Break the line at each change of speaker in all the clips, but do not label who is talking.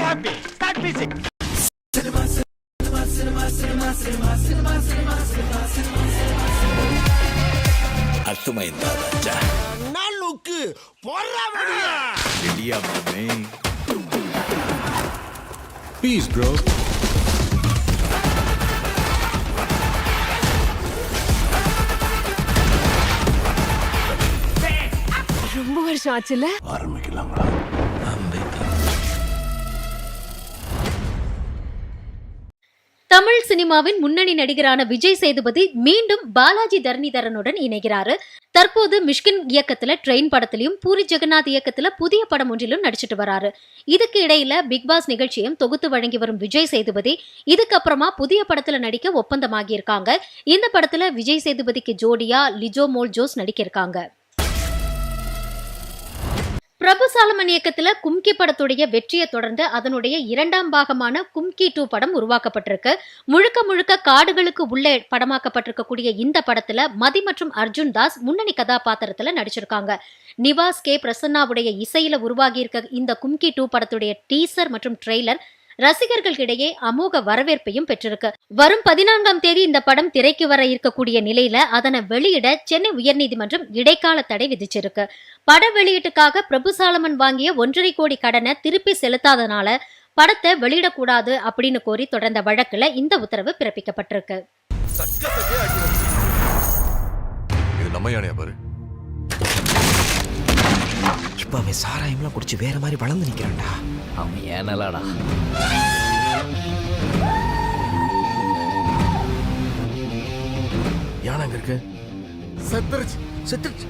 happy. Start music. Cinema,
cinema, cinema,
cinema, cinema, cinema,
cinema, cinema,
cinema, அத்துமைந்தா ராஜா நாளுக்கு பொறாமடியா இடியா மாமே piece bro
ரொம்ப வருஷம் ஆச்சுல
ஆரம்பிக்கலாங்களா
தமிழ் சினிமாவின் முன்னணி நடிகரான விஜய் சேதுபதி மீண்டும் பாலாஜி தரணிதரனுடன் இணைகிறாரு. தற்போது மிஷ்கின் இயக்கத்துல ட்ரெயின் படத்திலையும் பூரி ஜெகநாத் இயக்கத்துல புதிய படம் ஒன்றிலும் நடிச்சிட்டு வராரு. இதுக்கு இடையில பிக் பாஸ் நிகழ்ச்சியும் தொகுத்து வழங்கி வரும் விஜய் சேதுபதி இதுக்கப்புறமா புதிய படத்துல நடிக்க ஒப்பந்தமாகியிருக்காங்க. இந்த படத்துல விஜய் சேதுபதிக்கு ஜோடியா லிஜோ மோல் ஜோஸ் நடிக்க இருக்காங்க பிரபு சாலமன் இயக்கத்துல கும்கி படத்துடைய வெற்றியை தொடர்ந்து அதனுடைய இரண்டாம் பாகமான கும்கி டூ படம் உருவாக்கப்பட்டிருக்கு. முழுக்க முழுக்க காடுகளுக்கு உள்ளே படமாக்கப்பட்டிருக்கக்கூடிய இந்த படத்துல மதி மற்றும் அர்ஜுன் தாஸ் முன்னணி கதாபாத்திரத்துல நடிச்சிருக்காங்க. நிவாஸ் கே பிரசன்னாவுடைய இசையில உருவாகியிருக்க இந்த கும்கி டூ படத்துடைய டீசர் மற்றும் ட்ரெய்லர் ரசிகர்களிடையே அமோக வரவேற்பையும் பெற்றிருக்கு. வரும் பதினான்காம் தேதி இந்த படம் திரைக்கு வர இருக்கக்கூடிய நிலையில அதனை வெளியிட சென்னை உயர்நீதிமன்றம் இடைக்கால தடை விதிச்சிருக்கு. பட வெளியீட்டுக்காக பிரபு சாலமன் வாங்கிய ஒன்றரை கோடி கடனை திருப்பி செலுத்தாதனால படத்தை வெளியிடக்கூடாது அப்படின்னு கோரி தொடர்ந்த வழக்குல இந்த உத்தரவு பிறப்பிக்கப்பட்டிருக்கு.
இப்போ அவன் சாராயம்லாம் குடிச்சு வேற மாதிரி வளர்ந்து நிக்கிறான்டா.
அவன் ஏனலாடா.
யானை அங்க இருக்கு?
செத்துருச்சு. செத்துருச்சு.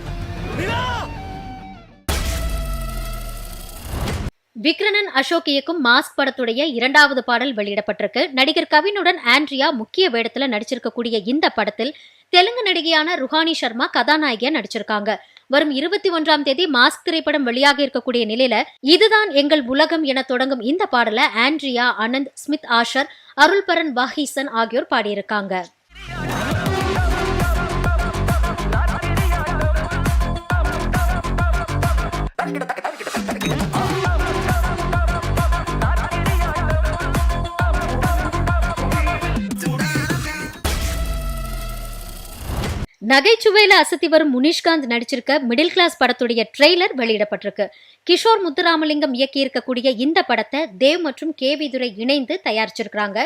விக்ரணன் அசோக் இயக்கும் மாஸ்க் படத்துடைய இரண்டாவது பாடல் வெளியிடப்பட்டிருக்கு. நடிகர் கவினுடன் ஆண்ட்ரியா முக்கிய வேடத்துல நடிச்சிருக்கக்கூடிய இந்த படத்தில் தெலுங்கு நடிகையான ருஹானி சர்மா கதாநாயகியா நடிச்சிருக்காங்க. வரும் இருபத்தி ஒன்றாம் தேதி மாஸ்க் திரைப்படம் வெளியாக இருக்கக்கூடிய நிலையில இதுதான் எங்கள் உலகம் என தொடங்கும் இந்த பாடலை Andrea Anand Smith Asher Arulparan Vaheesan ஆகியோர் பாடியிருக்காங்க. நகைச்சுவையில அசத்தி வரும் முனிஷ்காந்த் நடிச்சிருக்க மிடில் கிளாஸ் படத்துடைய ட்ரெய்லர் வெளியிடப்பட்டிருக்கு. கிஷோர் முத்துராமலிங்கம் இயக்கி இருக்கக்கூடிய இந்த படத்தை தேவ் மற்றும் கே வி துரை இணைந்து தயாரிச்சிருக்காங்க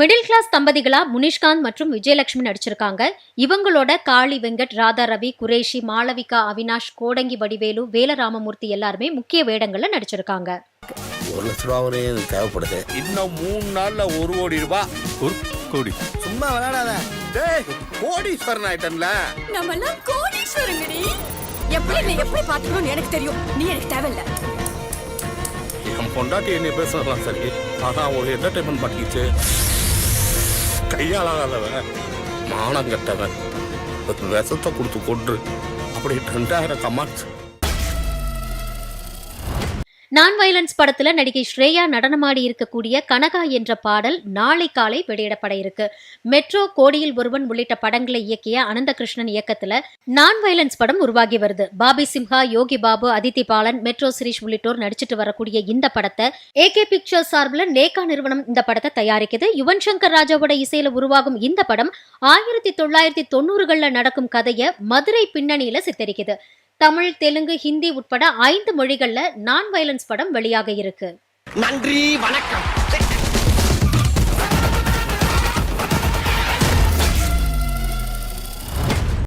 மிடில் கிளாஸ் தம்பதிகளா முனிஷ்காந்த் மற்றும் விஜயலட்சுமி நடிச்சிருக்காங்க. இவங்களோட காளி வெங்கட் ராதா ரவி குரேஷி மாளவிகா அவினாஷ் கோடங்கி வடிவேலு வேலராமமூர்த்தி எல்லாருமே முக்கிய வேடங்கள்ல நடிச்சிருக்காங்க.
ஒரு லட்ச ரூபா வரையும் எனக்கு தேவைப்படுது.
இன்னும் மூணு நாள்ல ஒரு கோடி ரூபாய்.
கோடி.
சும்மா விளையாடாத. டேய் கோடீஸ்வரன் ஆயிட்டன்ல.
நம்ம எல்லாம் கோடீஸ்வரங்கடி எப்படி நீ எப்படி பாத்துக்கணும்னு எனக்கு தெரியும். நீ எனக்கு தேவையில்ல.
என் பொண்டாட்டி என்ன பேசலாம் சரி. ஆனா ஒரு என்டர்டைன்மெண்ட் பண்ணிக்கிச்சு கையாளாதவன் மானம் கட்டவன். விஷத்தை கொடுத்து கொன்று. அப்படி ரெண்டாயிரம் கமாட்ஸ்
நான் வயலன்ஸ் படத்துல நடிகை ஸ்ரேயா நடனமாடி இருக்கக்கூடிய கனகா என்ற பாடல் நாளை காலை வெளியிடப்பட இருக்கு. மெட்ரோ கோடியில் ஒருவன் உள்ளிட்ட படங்களை இயக்கிய அனந்தகிருஷ்ணன் இயக்கத்துல நான் வயலன்ஸ் படம் உருவாகி வருது. பாபி சிம்ஹா யோகி பாபு அதித்தி பாலன் மெட்ரோ சிரீஷ் உள்ளிட்டோர் நடிச்சிட்டு வரக்கூடிய இந்த படத்தை ஏகே பிக்சர்ஸ் சார்பில் நேகா நிறுவனம் இந்த படத்தை தயாரிக்குது. யுவன் சங்கர் ராஜாவோட இசையில உருவாகும் இந்த படம் ஆயிரத்தி தொள்ளாயிரத்தி தொண்ணூறுகள்ல நடக்கும் கதையை மதுரை பின்னணியில சித்தரிக்குது. தமிழ் தெலுங்கு ஹிந்தி உட்பட ஐந்து மொழிகள்ல நான் வயலன்ஸ் படம் வெளியாக இருக்கு.
நன்றி வணக்கம்.